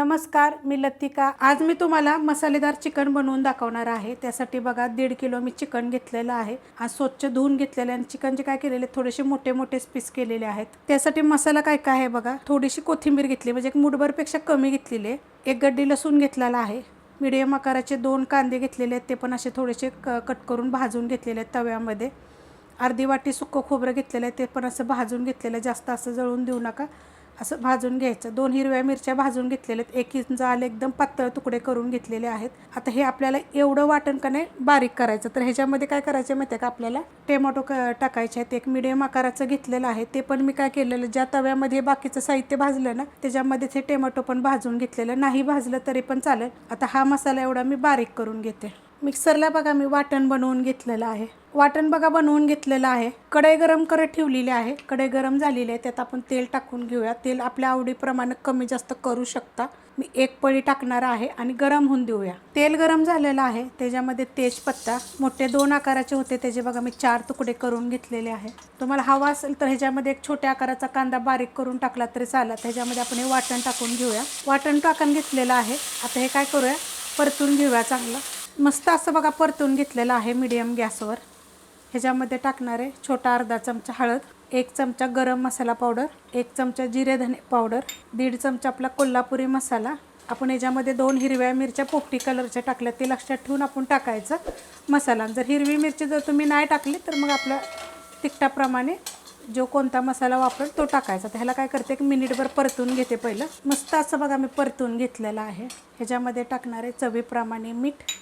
नमस्कार मी लतिका. आज मी तुम्हाला मसालेदार चिकन बनवून दाखवणार आहे. त्यासाठी बघा दीड किलो मी चिकन घेतलेलं आहे. आज स्वच्छ धुवून घेतलेलं आहे आणि चिकनचे काय केलेले थोडेसे मोठे मोठे पीस केलेले आहेत. त्यासाठी मसाला काय काय आहे बघा? थोडीशी कोथिंबीर घेतली म्हणजे एक मुठभरपेक्षा कमी घेतलेली. आहे एक गड्डी लसूण घेतलेला आहे. मिडियम आकाराचे दोन कांदे घेतलेले आहेत. ते पण असे थोडेसे क कट करून भाजून घेतलेले आहेत तव्यामध्ये. अर्धी वाटी सुक्कं खोबरं घेतलेलं आहे. ते पण असं भाजून घेतलेलं आहे. जास्त असं जळून देऊ नका. असं भाजून घ्यायचं. दोन हिरव्या मिरच्या भाजून घेतलेल्या आहेत. एक इंच आले एकदम पातळ तुकडे करून घेतलेले आहेत. आता हे आपल्याला एवढं वाटण का नाही बारीक करायचं. तर ह्याच्यामध्ये काय करायचं माहिती आहे का? आपल्याला टोमॅटो क टाकायचे आहेत. एक मिडियम आकाराचं घेतलेलं आहे. ते पण मी काय केलेलं ज्या तव्यामध्ये बाकीचं साहित्य भाजलं ना त्याच्यामध्ये ते टोमॅटो पण भाजून घेतलेलं. नाही भाजलं तरी पण चालेल. आता हा मसाला एवढा मी बारीक करून घेते. मिक्सरला बघा मी वाटण बनवून घेतलेलं आहे. वाटण बघा बनवून घेतलेलं आहे. कढई गरम करत ठेवलेली आहे. कढई गरम झालेली आहे. त्यात आपण तेल टाकून घेऊया. तेल आपल्या आवडीप्रमाणे कमी जास्त करू शकता. मी एक पळी टाकणार आहे आणि गरम होऊन देऊया. तेल गरम झालेलं आहे. त्याच्यामध्ये तेजपत्ता मोठे दोन आकाराचे होते. त्याचे बघा मी चार तुकडे करून घेतलेले आहे. तुम्हाला हवा असेल तर ह्याच्यामध्ये एक छोट्या आकाराचा कांदा बारीक करून टाकला तरी चालत त्याच्यामध्ये आपण हे वाटण टाकून घेऊया. वाटण टाकून घेतलेलं आहे. आता हे काय करूया? परतून घेऊया चांगलं. मस्त असं बघा परतून घेतलेलं आहे मीडियम गॅसवर. ह्याच्यामध्ये टाकणार आहे छोटा अर्धा चमचा हळद एक चमचा गरम मसाला पावडर एक चमचा जिरे धने पावडर दीड चमचा आपला कोल्हापुरी मसाला. आपण याच्यामध्ये दोन हिरव्या मिरच्या पोपटी कलरच्या टाकल्या ते लक्षात ठेवून आपण टाकायचं मसाला. जर हिरवी मिरची जर तुम्ही नाही टाकली तर मग आपल्या तिखटाप्रमाणे जो कोणता मसाला वापरेल तो टाकायचा. ह्याला काय करते एक मिनिटभर परतून घेते पहिलं. मस्त असं बघा मी परतून घेतलेलं आहे. ह्याच्यामध्ये टाकणार आहे चवीप्रमाणे मीठ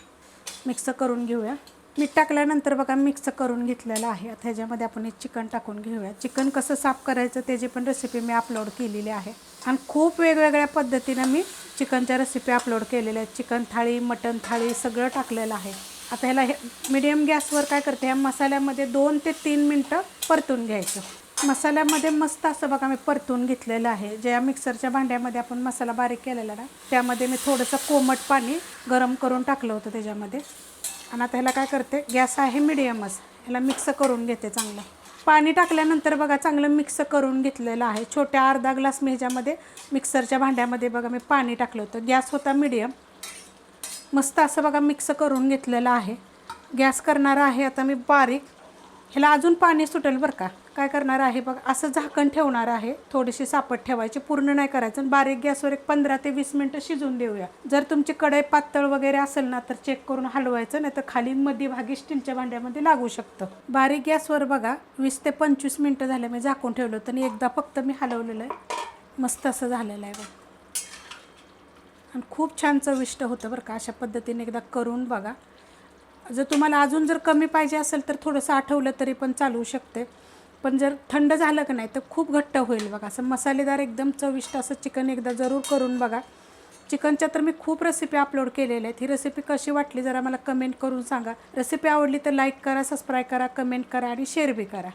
मिक्स करून घेऊया. मीठ टाकल्यानंतर बघा मिक्स करून घेतलेलं आहे. आता ह्याच्यामध्ये आपण हे चिकन टाकून घेऊया. चिकन कसं साफ करायचं त्याची पण रेसिपी मी अपलोड केलेली आहे. आणि खूप वेगवेगळ्या पद्धतीनं मी चिकनच्या रेसिपी अपलोड केलेल्या आहेत. चिकन थाळी मटन थाळी सगळं टाकलेलं आहे. आता ह्याला हे मिडियम गॅसवर काय करते? ह्या मसाल्यामध्ये दोन ते तीन मिनटं परतून घ्यायचं. मसाल्यामध्ये मस्त असं बघा मी परतून घेतलेलं आहे. ज्या मिक्सरच्या भांड्यामध्ये आपण मसाला बारीक केलेला ना त्यामध्ये मी थोडंसं कोमट पाणी गरम करून टाकलं होतं त्याच्यामध्ये. आणि आता ह्याला काय करते गॅस आहे मिडियमच ह्याला मिक्स करून घेते चांगलं. पाणी टाकल्यानंतर बघा चांगलं मिक्स करून घेतलेलं आहे. छोट्या अर्धा ग्लास मी ह्याच्यामध्ये मिक्सरच्या भांड्यामध्ये बघा मी पाणी टाकलं होतं. गॅस होता मिडियम. मस्त असं बघा मिक्स करून घेतलेलं आहे. गॅस करणार आहे आता मी बारीक. ह्याला अजून पाणी सुटेल बरं का? काय करणार आहे बघा असं झाकण ठेवणार आहे. थोडीशी सापट ठेवायची पूर्ण नाही करायचं. आणि बारीक गॅसवर एक पंधरा ते वीस मिनटं शिजून देऊया. जर तुमची कढई पातळ वगैरे असेल ना तर चेक करून हलवायचं नाही तर खाली मध्यभागी स्टीलच्या भांड्यामध्ये लागू शकतं. बारीक गॅसवर बघा वीस ते पंचवीस मिनटं झाले मी झाकून ठेवलं होतं आणि एकदा फक्त मी हलवलेलं आहे. मस्त असं झालेलं आहे बघ. आणि खूप छान चविष्ट होतं बरं का अशा पद्धतीने एकदा करून बघा. जर तुम्हाला अजून जर कमी पाहिजे असेल तर थोडंसं आठवलं तरी पण चालू शकते. पण जर थंड झालं का नाही तर खूप घट्ट होईल बघा. असं मसालेदार एकदम चविष्ट असं चिकन एकदा जरूर करून बघा. चिकनच्या तर मी खूप रेसिपी अपलोड केलेल्या आहेत. ही रेसिपी कशी वाटली जरा मला कमेंट करून सांगा. रेसिपी आवडली तर लाईक करा सबस्क्राईब करा कमेंट करा आणि शेअर बी करा.